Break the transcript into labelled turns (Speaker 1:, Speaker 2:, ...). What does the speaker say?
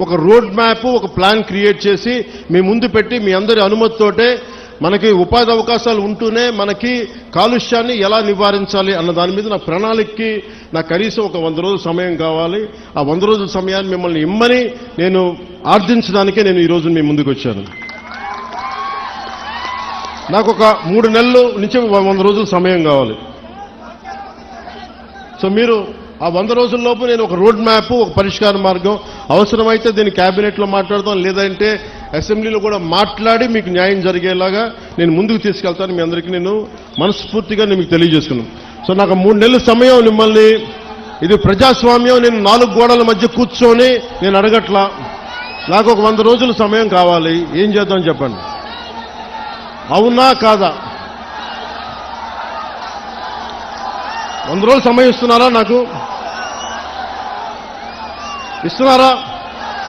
Speaker 1: ఒక road map ఒక plan create చేసి మీ ముందు పెట్టి మీ అందరి అనుమతితోటే మనకి ఉపాధి అవకాశాలు ఉంటూనే మనకి కాలుష్యాన్ని ఎలా నివారించాలి అన్న దాని మీద నా ప్రణాళికకి నాకు కనీసం ఒక వంద రోజుల సమయం కావాలి. ఆ వంద రోజుల సమయాన్ని మిమ్మల్ని ఇమ్మని నేను ఆర్జించడానికే నేను ఈ రోజు మీ ముందుకు వచ్చాను. నాకు ఒక మూడు నెలలు నుంచి వంద రోజుల సమయం కావాలి. సో మీరు ఆ వంద రోజుల్లోపు నేను ఒక రోడ్ మ్యాప్ ఒక పరిష్కార మార్గం అవసరమైతే దీన్ని క్యాబినెట్లో మాట్లాడతాం లేదంటే అసెంబ్లీలో కూడా మాట్లాడి మీకు న్యాయం జరిగేలాగా నేను ముందుకు తీసుకెళ్తాను. మీ అందరికీ నేను మనస్ఫూర్తిగా నేను మీకు తెలియజేసుకున్నాను. సో నాకు మూడు నెలల సమయం మిమ్మల్ని ఇది ప్రజాస్వామ్యం నేను నాలుగు గోడల మధ్య కూర్చొని నేను అడగట్లా. నాకు ఒక వంద రోజుల సమయం కావాలి. ఏం చేద్దాం చెప్పండి. అవునా కాదా? వంద రోజులు సమయం ఇస్తున్నారా నాకు? ఇస్తున్నారా